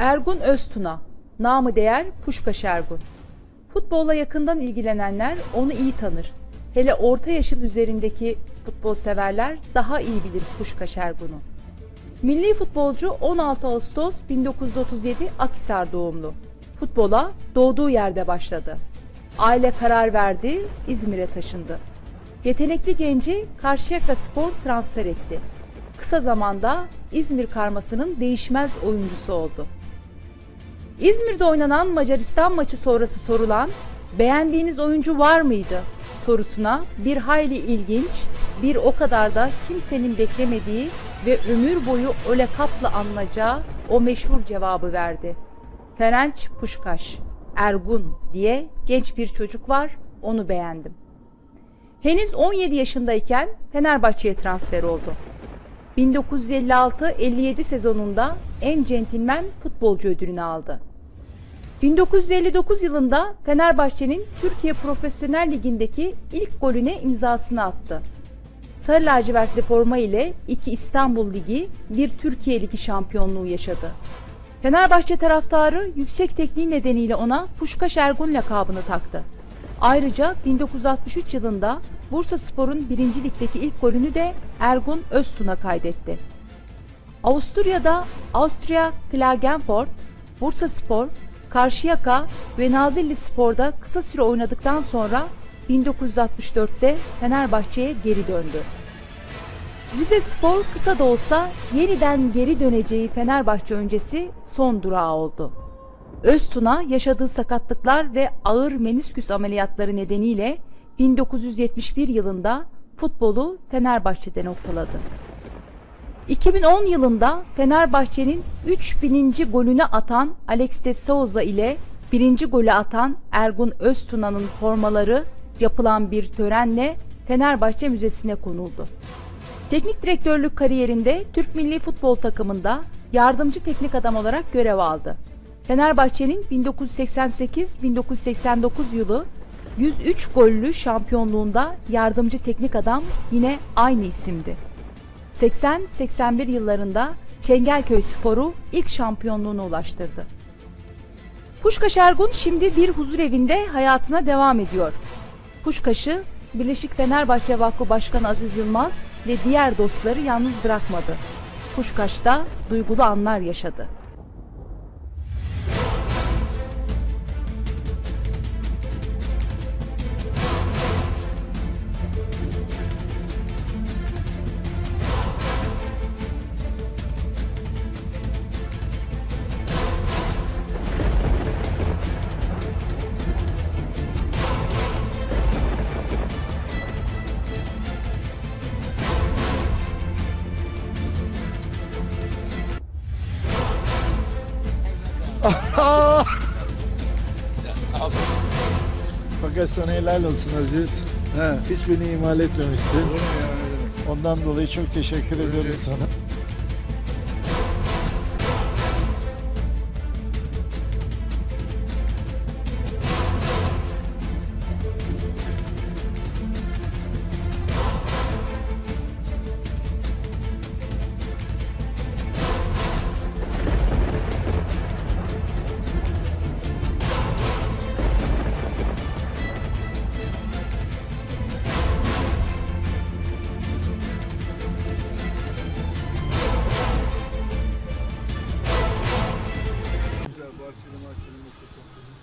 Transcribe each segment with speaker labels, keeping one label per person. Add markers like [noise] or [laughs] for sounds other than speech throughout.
Speaker 1: Ergun Öztuna, namı değer Puşkaş Ergun. Futbolla yakından ilgilenenler onu iyi tanır. Hele orta yaşın üzerindeki futbol severler daha iyi bilir Puşkaş Ergun'u. Milli futbolcu 16 Ağustos 1937 Akhisar doğumlu. Futbola doğduğu yerde başladı. Aile karar verdi, İzmir'e taşındı. Yetenekli genci Karşıyaka Spor transfer etti. Kısa zamanda İzmir karmasının değişmez oyuncusu oldu. İzmir'de oynanan Macaristan maçı sonrası sorulan beğendiğiniz oyuncu var mıydı sorusuna bir hayli ilginç, bir o kadar da kimsenin beklemediği ve ömür boyu o lakapla anılacağı o meşhur cevabı verdi. Ferenc Puşkaş, Ergun diye genç bir çocuk var, onu beğendim. Henüz 17 yaşındayken Fenerbahçe'ye transfer oldu. 1956-57 sezonunda en centilmen futbolcu ödülünü aldı. 1959 yılında Fenerbahçe'nin Türkiye Profesyonel Ligi'ndeki ilk golüne imzasını attı. Sarı lacivertli forma ile iki İstanbul Ligi, bir Türkiye Ligi şampiyonluğu yaşadı. Fenerbahçe taraftarı yüksek tekniği nedeniyle ona Puşkaş Ergun lakabını taktı. Ayrıca 1963 yılında Bursa Spor'un 1. Lig'deki ilk golünü de Ergun Öztun'a kaydetti. Avusturya'da Austria Klagenfurt, Bursa Spor, Karşıyaka ve Nazilli Spor'da kısa süre oynadıktan sonra 1964'te Fenerbahçe'ye geri döndü. Rize Spor kısa da olsa yeniden geri döneceği Fenerbahçe öncesi son durağı oldu. Öztun'a yaşadığı sakatlıklar ve ağır menisküs ameliyatları nedeniyle 1971 yılında futbolu Fenerbahçe'de noktaladı. 2010 yılında Fenerbahçe'nin 3000. golünü atan Alex de Souza ile birinci golü atan Ergun Öztuna'nın formaları yapılan bir törenle Fenerbahçe Müzesi'ne konuldu. Teknik direktörlük kariyerinde Türk Milli Futbol takımında yardımcı teknik adam olarak görev aldı. Fenerbahçe'nin 1988-1989 yılı 103 gollü şampiyonluğunda yardımcı teknik adam yine aynı isimdi. 80-81 yıllarında Çengelköy Sporu ilk şampiyonluğuna ulaştırdı. Puşkaş Ergun şimdi bir huzur evinde hayatına devam ediyor. Puşkaş'ı Birleşik Fenerbahçe Vakfı Başkanı Aziz Yılmaz ve diğer dostları yalnız bırakmadı. Puşkaş'ta duygulu anlar yaşadı.
Speaker 2: Fakat sana helal olsun Aziz.
Speaker 3: He.
Speaker 2: Hiç beni ihmal etmemişsin. Ondan dolayı çok teşekkür ediyorum sana.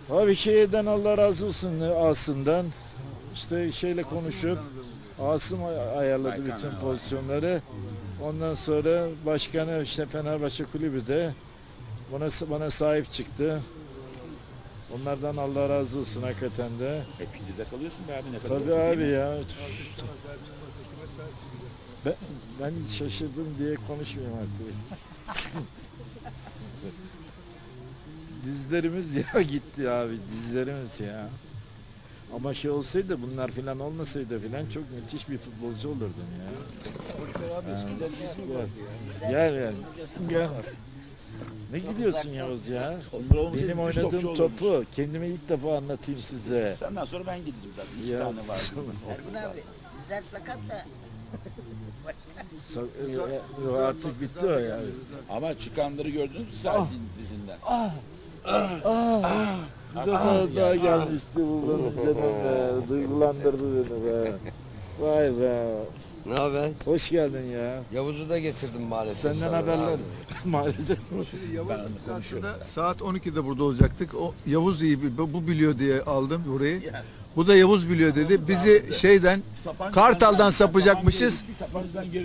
Speaker 2: Abi şeyden Allah razı olsun Asım'dan. İşte şeyle konuşup Asım ay- ayarladı bütün pozisyonları. Ondan sonra başkanı işte Fenerbahçe kulübü de bana bana sahip çıktı. Onlardan Allah razı olsun hakikaten de.
Speaker 4: Hep de kalıyorsun be abi ne kadar.
Speaker 2: Tabii abi ya. Ben, ben şaşırdım diye konuşmayayım artık. [laughs] Dizlerimiz ya [laughs] gitti abi dizlerimiz ya. Ama şey olsaydı bunlar filan olmasaydı filan çok müthiş bir futbolcu olurdum ya.
Speaker 3: Abi eskiden mi vardı ya?
Speaker 2: Gel gel. Gel. Ne gidiyorsun Yavuz ya? Benim oynadığım topu kendime ilk defa anlatayım size.
Speaker 4: Senden sonra ben gittim zaten. İki
Speaker 2: Ya,
Speaker 4: tane vardı.
Speaker 5: Ergun abi dizler sakat da [laughs]
Speaker 2: So- e, e, artık bitti o yani.
Speaker 4: Ama çıkanları gördünüz mü sen dizinden?
Speaker 2: Bir defa daha gelmişti bu benim canım be. Duygulandırdı beni be. Vay be.
Speaker 5: Ne haber?
Speaker 2: Hoş geldin ya.
Speaker 5: Yavuz'u da getirdim maalesef.
Speaker 2: Senden
Speaker 5: sana
Speaker 2: haberler.
Speaker 5: abi. [laughs]
Speaker 2: Maalesef.
Speaker 3: Yavuz
Speaker 4: Ben konuşuyorum
Speaker 3: aslında saat 12'de burada olacaktık. O Yavuz iyi bu biliyor diye aldım burayı. Bu da Yavuz biliyor dedi. Bizi şeyden Kartal'dan sapacakmışız.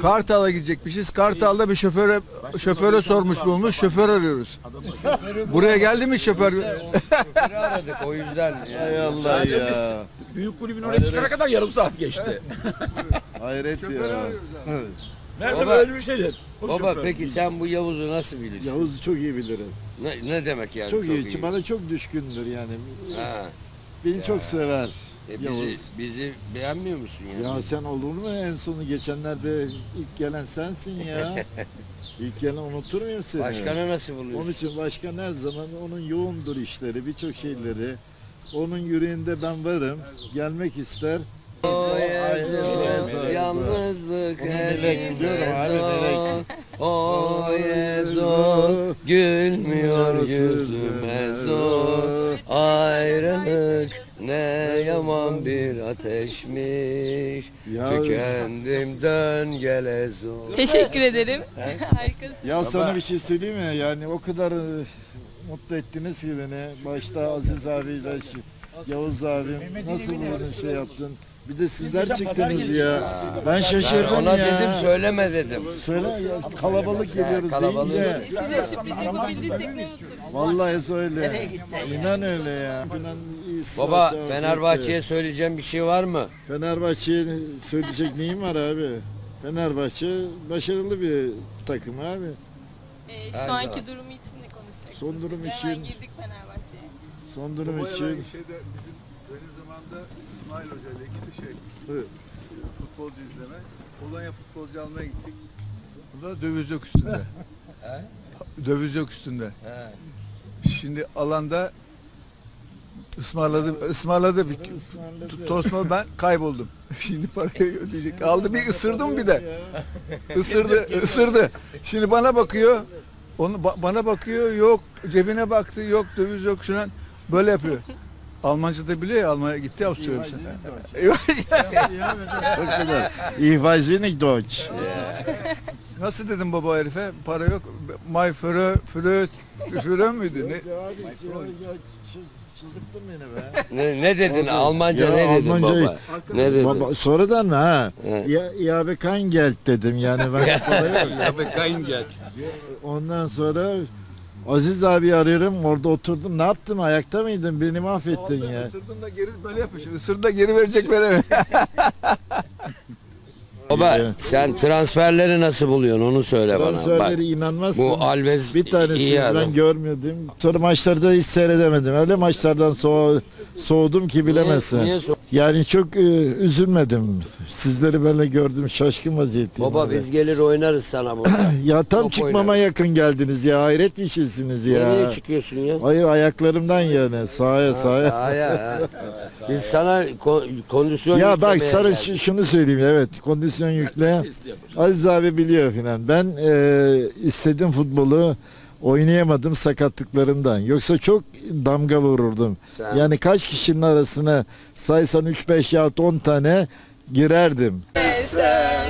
Speaker 3: Kartal'a gidecekmişiz. Kartal'da bir şoföre şoföre sormuş bulmuş. Şoför arıyoruz. Buraya geldi mi şoför?
Speaker 5: Şoförü aradık o yüzden.
Speaker 2: Hay. Allah ya.
Speaker 4: Büyük kulübün oraya çıkana kadar yarım saat geçti. [laughs]
Speaker 2: Hayret ya.
Speaker 4: Meğerse böyle bir şeydir.
Speaker 5: Baba peki sen bu Yavuz'u nasıl bilirsin?
Speaker 2: Yavuz'u çok iyi bilirim.
Speaker 5: Ne, ne demek yani
Speaker 2: çok,
Speaker 5: çok,
Speaker 2: iyi. Bana çok düşkündür yani.
Speaker 5: Ha.
Speaker 2: Beni çok sever.
Speaker 5: E bizi,
Speaker 2: Yavuz.
Speaker 5: bizi beğenmiyor musun yani?
Speaker 2: Ya sen olur mu en sonu geçenlerde ilk gelen sensin ya. [laughs] ilk gelen unutur muyum seni?
Speaker 5: Başkanı nasıl buluyorsun?
Speaker 2: Onun için başkan her zaman onun yoğundur işleri, birçok şeyleri. Onun yüreğinde ben varım. Gelmek ister.
Speaker 5: O yalnızlık
Speaker 2: abi,
Speaker 5: Yezu. O Yezu, gülmüyor yüzüme zor. Ayrılık ne yaman bir ateşmiş.
Speaker 2: Ya,
Speaker 5: Tükendimden gele zor.
Speaker 6: Teşekkür ederim. [laughs] Harikasın.
Speaker 2: ya sana bir şey söyleyeyim mi? Yani o kadar e, mutlu ettiniz ki beni. Başta Aziz abiyle Ş- Yavuz abim. Nasıl bunu şey yaptın? Bir de sizler çıktınız ya. Ben
Speaker 5: Ben
Speaker 2: şaşırdım
Speaker 5: ona
Speaker 2: ya.
Speaker 5: dedim söyleme dedim.
Speaker 2: Söyle ya, kalabalık geliyoruz
Speaker 5: kalabalık.
Speaker 2: deyince.
Speaker 6: Size sürpriz yapabildiysek ne mutlu.
Speaker 2: Vallahi öyle. İnan öyle ya. İnan iyi
Speaker 5: Baba
Speaker 2: saat-
Speaker 5: Fenerbahçe'ye söyleyeceğim bir şey var mı?
Speaker 2: Fenerbahçe'ye söyleyecek neyim var abi? Fenerbahçe başarılı bir takım abi.
Speaker 6: Ee,
Speaker 5: Her
Speaker 6: şu anki
Speaker 5: zaman.
Speaker 6: durumu için ne konuşacaksınız?
Speaker 2: Son durum
Speaker 6: Hemen
Speaker 2: için-
Speaker 6: girdik Fenerbahçe'ye.
Speaker 2: Son durum
Speaker 3: Bu ara
Speaker 2: için
Speaker 3: şeyde bizim benim zamanında İsmail Hoca ile ikisi şey
Speaker 2: Evet.
Speaker 3: futbolcu izleme. Polonya futbolcu almaya gittik. Burada döviz yok üstünde. [laughs] döviz yok üstünde. Şimdi alanda ısmarladı ısmarladı bir tosma ben kayboldum. [laughs] Şimdi parayı ödeyecek. Aldı bir ısırdım bir de. [laughs] Isırdı, ısırdı. Şimdi bana bakıyor. Onu ba- bana bakıyor. Yok cebine baktı. Yok döviz yok şuna. Böyle yapıyor. [laughs] Almanca da biliyor ya. Almanya gitti Avusturya.
Speaker 2: Çok güzel. Ich weiß wenig Deutsch.
Speaker 3: Nasıl dedim baba herife? Para yok. My frö, frö, frö müydü? Ne?
Speaker 2: Çıldırttın beni be.
Speaker 5: Ne, ne dedin? Almanca
Speaker 2: Ya,
Speaker 5: ne dedin
Speaker 2: Almancayı-
Speaker 5: baba? Ne dedin?
Speaker 2: Baba, sonradan mı ha?
Speaker 5: Evet.
Speaker 2: Ya, ya be kein Geld dedim yani ben para yok.
Speaker 5: Abi kayın gel.
Speaker 2: Ondan sonra Aziz abi arıyorum orada oturdum. Ne yaptım ayakta mıydın? Beni mahvettin ya.
Speaker 3: Isırdın da geri böyle yapıyor. Şimdi ısırdı da geri verecek veremiyor. [laughs]
Speaker 5: Baba sen transferleri nasıl buluyorsun onu söyle bana. Bak,
Speaker 2: Transferleri inanmazsın.
Speaker 5: bu Alves
Speaker 2: Bir tanesi ben görmüyordum. Sonra maçlarda hiç seyredemedim. Öyle maçlardan soğ soğudum ki bilemezsin.
Speaker 5: Niye, niye so-
Speaker 2: Yani çok e, üzülmedim. Sizleri böyle gördüm şaşkın vaziyetteyim.
Speaker 5: Baba
Speaker 2: abi.
Speaker 5: biz gelir oynarız sana burada. [clears throat]
Speaker 2: Ya tam
Speaker 5: top
Speaker 2: çıkmama
Speaker 5: oynarız.
Speaker 2: yakın geldiniz ya. Hayret bir şeysiniz ya.
Speaker 5: Nereye çıkıyorsun ya?
Speaker 2: Hayır ayaklarımdan yani sahaya
Speaker 5: Ha,
Speaker 2: sahaya.
Speaker 5: sahaya, ha. [laughs] Biz sana ko- kondisyon
Speaker 2: Ya bak sana ş- şunu söyleyeyim evet kondisyon yükle. Aziz abi biliyor filan. Ben e, istedim futbolu oynayamadım sakatlıklarımdan. Yoksa çok damga vururdum.
Speaker 5: Sen-
Speaker 2: Yani kaç kişinin arasına saysan 3-5 yahut 10 tane girerdim.
Speaker 6: Sen